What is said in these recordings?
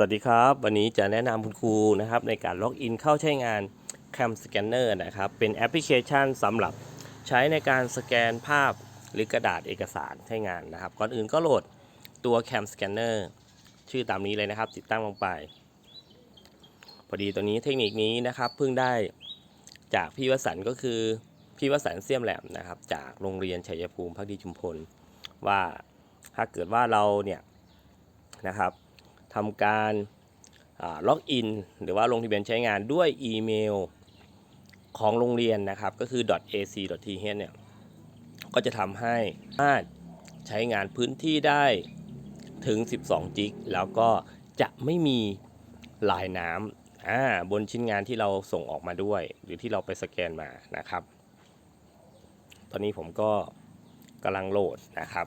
วัสดีครับ วันนี้จะแนะนำคุณครูนะครับในการล็อกอินเข้าใช้งาน Cam Scanner นะครับ เป็นแอปพลิเคชันสำหรับใช้ในการสแกนภาพหรือกระดาษเอกสารใช้งานนะครับ ก่อนอื่นก็โหลดตัว Cam Scanner ชื่อตามนี้เลยนะครับ ติดตั้งลงไป พอดีตัวนี้เทคนิคนี้นะครับเพิ่งได้จากพี่วสันก็คือ พี่วสันเสี่ยมแหลมนะครับ จากโรงเรียนชัยภูมิพักดีชุมพลว่าถ้าเกิดว่าเราเนี่ยนะครับ ทำการล็อกอินหรือว่าลงทะเบียนใช้งานด้วยอีเมลของโรงเรียนนะครับ ก็คือ .ac.th เนี่ย ก็จะทำให้สามารถใช้งานพื้นที่ได้ถึง 12 จิก แล้วก็จะไม่มีลายน้ำบนชิ้นงานที่เราส่งออกมาด้วย หรือที่เราไปสแกนมานะครับ ตอนนี้ผมก็กำลังโหลดนะครับ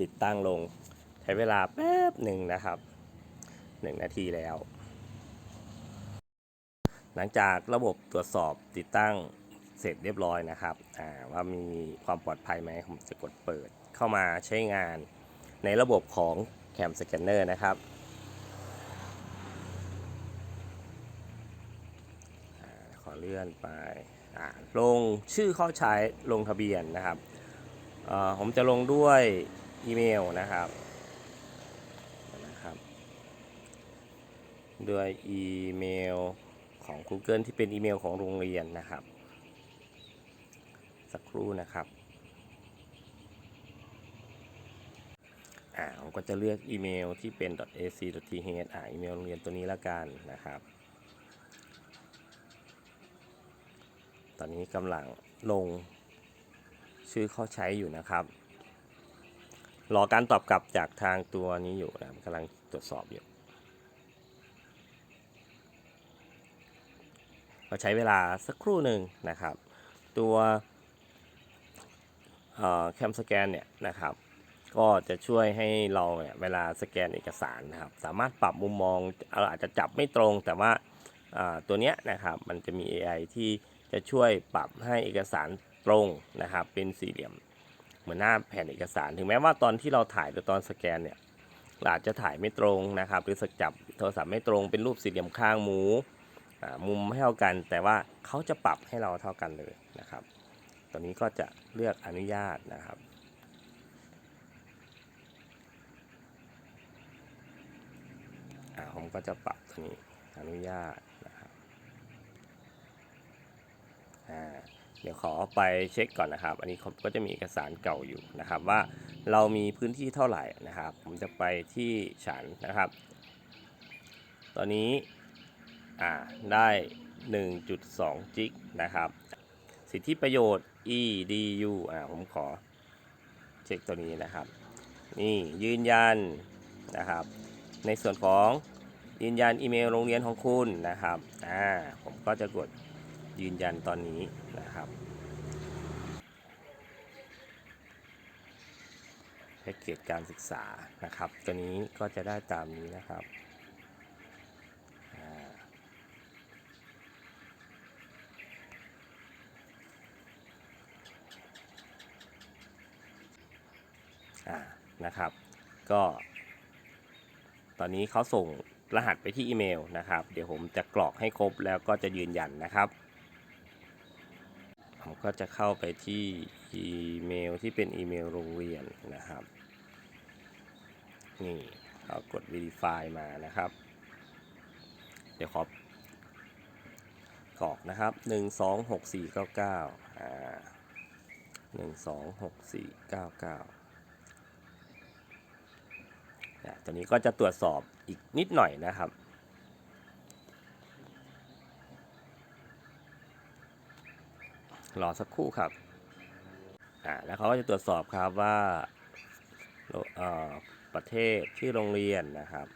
ติดตั้งลง ช้เวลาแป๊บหนึ่งนะครับหนึ่งนาทีแล้ว หลังจากระบบตรวจสอบติดตั้งเสร็จเรียบร้อยนะครับว่ามีความปลอดภัยไหมผมจะกดเปิดเข้ามาใช้งานในระบบของ Cam Scanner นะครับอขอเลื่อนไปลงชื่อเข้าใช้ลงทะเบียนนะครับผมจะลงด้วยอีเมลนะครับ ด้วยอีเมลของ Google ที่เป็นอีเมลของโรงเรียนนะครับ สักครู่นะครับอ่าผมก็จะเลือกอีเมลที่เป็น .ac.th อ่าอีเมลโรงเรียนตัวนี้ละกันนะครับ ตอนนี้กำลังลงชื่อเข้าใช้อยู่นะครับ รอการตอบกลับจากทางตัวนี้อยู่นะครับกำลังตรวจสอบอยู่ ก็ใช้เวลาสักครู่หนึ่งนะครับ ตัวแคมสแกนเนี่ยนะครับ ก็จะช่วยให้เราเนี่ยเวลาสแกนเอกสารนะครับ สามารถปรับมุมมองเราอาจจะจับไม่ตรง แต่ว่าตัวเนี้ยนะครับมันจะมี AI ที่จะช่วยปรับให้เอกสารตรงนะครับ เป็นสี่เหลี่ยมเหมือนหน้าแผ่นเอกสาร ถึงแม้ว่าตอนที่เราถ่ายหรือตอนสแกนเนี่ยอาจจะถ่ายไม่ตรงนะครับ หรือสจับโทรศัพท์ไม่ตรงเป็นรูปสี่เหลี่ยมข้างหมู มุมไม่เท่ากัน แต่ว่าเขาจะปรับให้เราเท่ากันเลยนะครับตอนนี้ก็จะเลือกอนุญาตนะครับผมก็จะปรับตัวนี้อนุญาตนะครับเดี๋ยวขอไปเช็คก่อนนะครับ อันนี้ผมก็จะมีเอกสารเก่าอยู่นะครับ ว่าเรามีพื้นที่เท่าไหร่นะครับ ผมจะไปที่ฉันนะครับ ตอนนี้ อ่าได้ 1.2 จิกนะครับ สิทธิประโยชน์ edu อ่าผมขอเช็คตัวนี้นะครับ นี่ยืนยันนะครับ ในส่วนของยืนยันอีเมลโรงเรียนของคุณนะครับอ่าผมก็จะกดยืนยันตอนนี้นะครับแพ็กเกจการศึกษานะครับ ตัวนี้ก็จะได้ตามนี้นะครับ อ่านะครับ ก็ ตอนนี้เขาส่งรหัสไปที่อีเมลนะครับ เดี๋ยวผมจะกรอกให้ครบแล้วก็จะยืนยันนะครับ ผมก็จะเข้าไปที่อีเมลที่เป็นอีเมลโรงเรียนนะครับ นี่เรากด verify มานะครับ เดี๋ยวขอกรอกนะครับ 1 2 6 4 9 9อ่า1 2 6 4 9 9 ตัวนี้ก็จะตรวจสอบอีกนิดหน่อยนะครับ รอสักครู่ครับอ่าแล้วเขาก็จะตรวจสอบครับว่าประเทศชื่อโรงเรียนนะครับ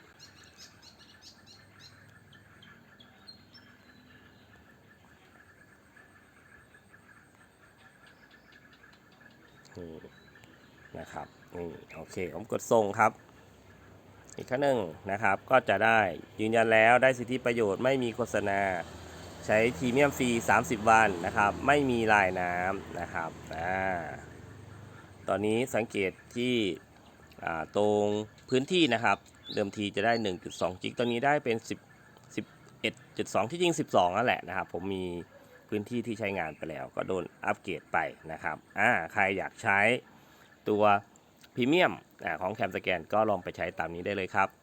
นี่นะครับนี่โอเค ผมกดส่งครับีกข้อหนึ่งนะครับ ก็จะได้ยืนยันแล้วได้สิทธิประโยชน์ไม่มีโฆษณา ใช้พรีเมียมฟรี 30 วันนะครับ ไม่มีลายน้ำนะครับอ่ตอนนี้สังเกตที่ตรงพื้นที่นะครับ เดิมทีจะได้ 1.2 จิกตอนนี้ได้เป็น 10 11.2 ที่จริง 12นั่นแหละนะครับ ผมมีพื้นที่ที่ใช้งานไปแล้ว ก็โดนอัปเกรดไปนะครับอ่าใครอยากใช้ตัวพรีเมียม ของแคมสแกนก็ลองไปใช้ตามนี้ได้เลยครับ